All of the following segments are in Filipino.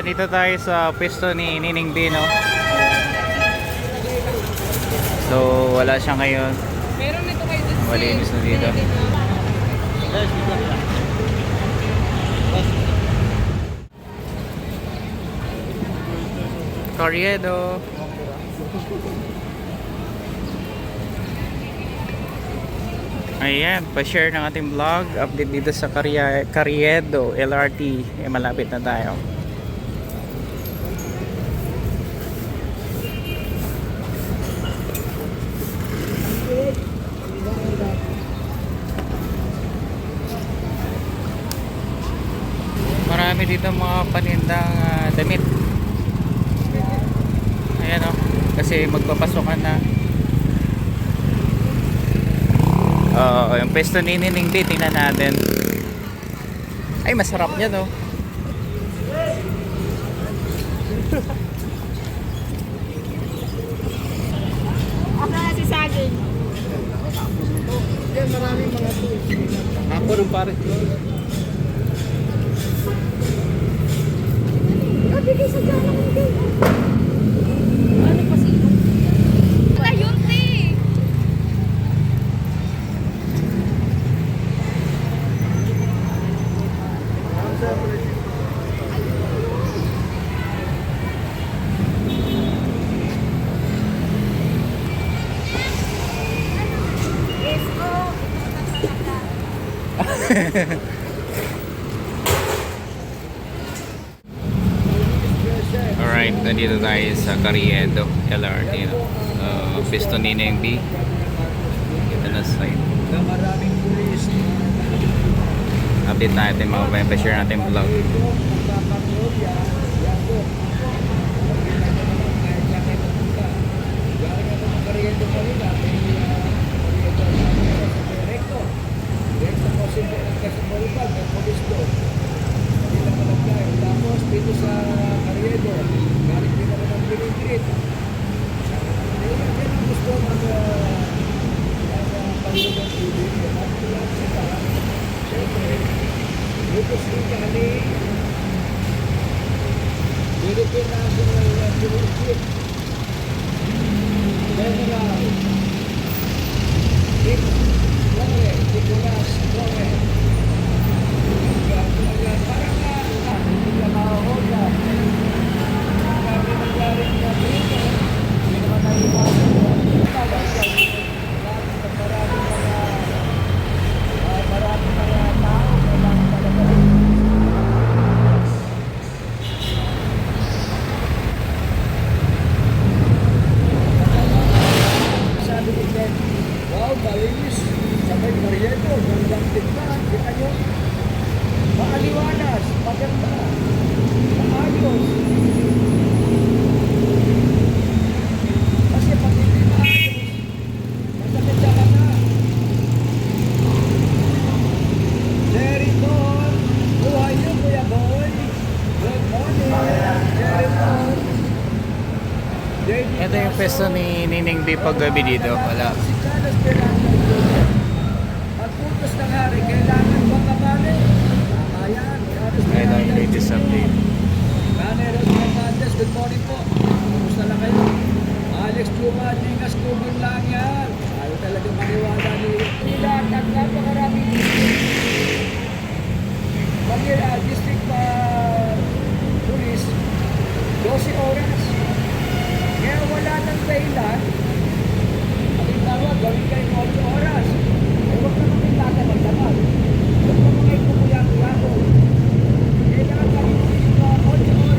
dito tayo sa pwesto ni Nining B, no? So, wala siya ngayon. Meron nito kayo dito. Malinis na dito. Corriedo. Ayan, pa-share ng ating vlog. Update dito sa Carrie- Carriedo, LRT. Eh, malapit na tayo. Marami dito mga panindang ah, damit. Ayan o. Kasi magpapasokan na. Oo, yung pesto ni Nining B, tingnan natin. Ay, masarap niya na si Saging. Yan, maraming mga tools. Ako ng pare. Nabigay sa gano'n hindi. Ano pa sino? Ayun, te. Alright, nandito tayo sa Carriedo, LRT. No? Uh, pesto ni Nining B. Ito na side. Maraming pulis. Update natin mga kabayan. Pa-share natin vlog. Ito, magpapanood yan. Yan po. Kahit saan kayo pupunta. Galing ako ng Cariendo kanina. May uh, Cariendo sa Recto. Recto po si Quezon Bolivar. May pulis doon. Hindi na malagay. Tapos dito sa Cariendo. Galing din ako ng Bilingkit. Eh, yan din ang gusto ng uh, ng Panginoon TV. At yan sila. Siyempre, Lucas Italy, Philippine National University, General, Dick Lore, Nicolas Lore, parang na, hindi ka makahoga. Marami nangyaring na dito, hindi naman naiwasan. Marami mga Ah, marami mga tao kailangan talaga rin. Sabi ni Ben, wow, malinis. Sabay Mariano, gandang tignan. Kita nyo? Maaliwanas, maganda. Maayos. Kasi pag hindi maayos, masakit sa mata. Jerry Paul, buhay niyo Kuya Boy. Good morning, Jerry Paul. Pesto ni Nining B paggabi dito. Wala. Si Carlos Fernando. Pagputos ng hari, kailangan bang kabali? Tama yan, Carlos Ito yung Fernandez. latest update. Canelo Fernandez, good morning po. Kumusta na kayo? Alex Chuma, Dingas Tubin lang yan. Ayaw talaga maniwala ni Nila at napakarami Manila District uh, Police, 12 oras. Kaya wala nang dahilan. Halimbawa, gawin kayo 8 oras. Eh, huwag naman kayo tatamad-tamad. Huwag naman kayo kumuya-kuyago. Kailangan kami dito 8 oras,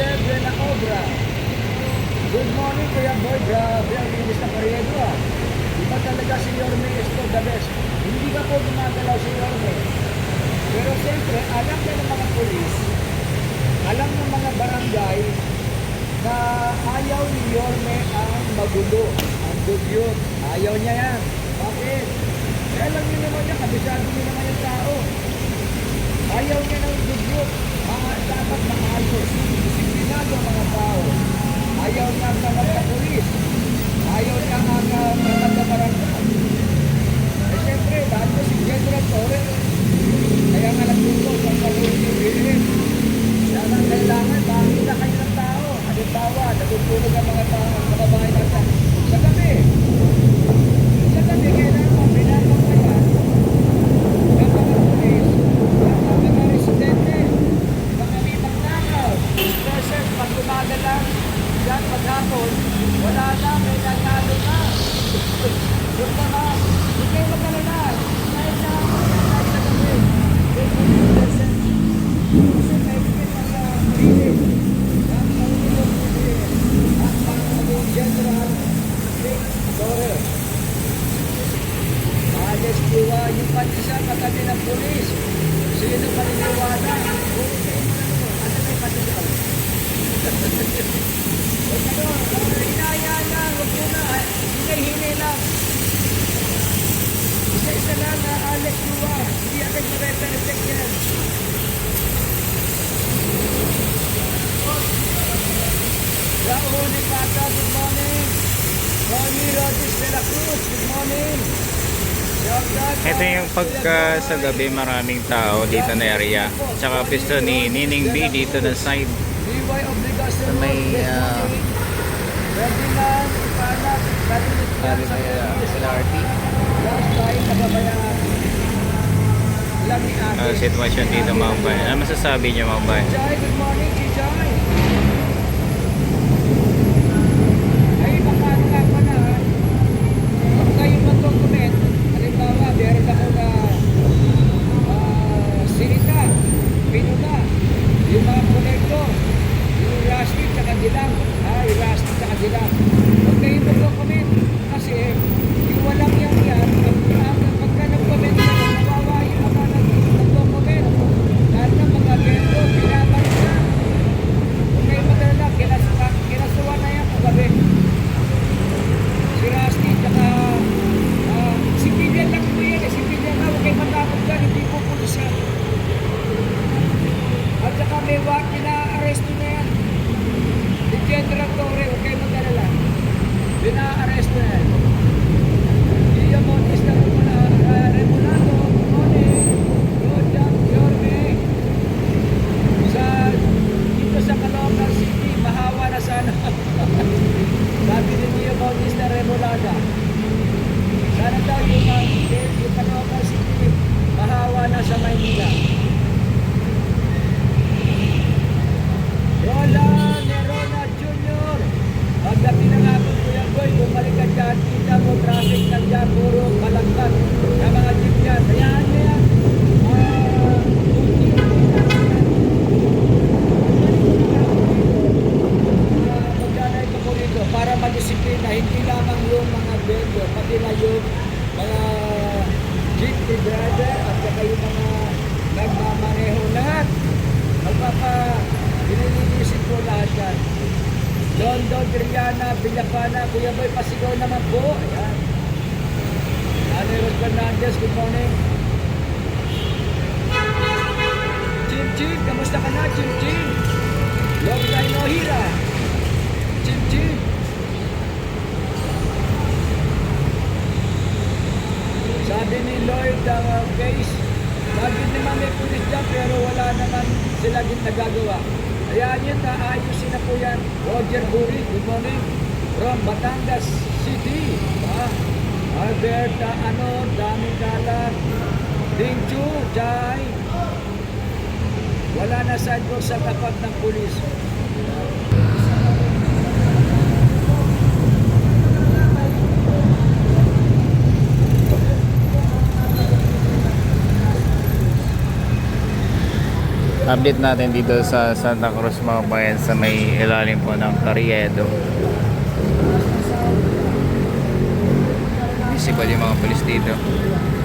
Jose de la Obra. Good morning, Kuya Boy. Grabe, ang linis na karyedo ah. Iba talaga si Yorme Esto the best. Hindi ka po gumagalaw si Yorme. Pero siyempre, alam na ng mga polis, alam ng mga barangay na ayaw ni Yorme ang magulo, ang dugyot. Ayaw niya yan. Bakit? Kaya niyo naman niya, kabisado niyo naman yung tao. Ayaw dapat maayos, disiplinado ang mga tao. Ayaw niya sa magkapulis. Ayaw niya ang uh, mga Ito yung pagka sa gabi maraming tao dito na area. Tsaka pisto ni Nining B dito na side. Sa may uh, sabi may uh, SLRT. Uh, ah, sitwasyon dito mga bayan. Ano masasabi niyo mga bayan? pinuna, yung mga konektor, yung rusty at dilang, ay rusty at dilang. po lahat yan. London, Triana, Villapana, Kuya Boy, pasigaw naman po. Ayan. Ate Rose Fernandez, good morning. Chim Chim, kamusta ka na Chim Chim? Long time no hira. Albert, ano, daming dalat. Dingju, Jai. Wala na sidewalk sa tapat ng pulis. update natin dito sa Santa Cruz mga bayan sa may ilalim po ng Carriedo possible yung mga pulis dito.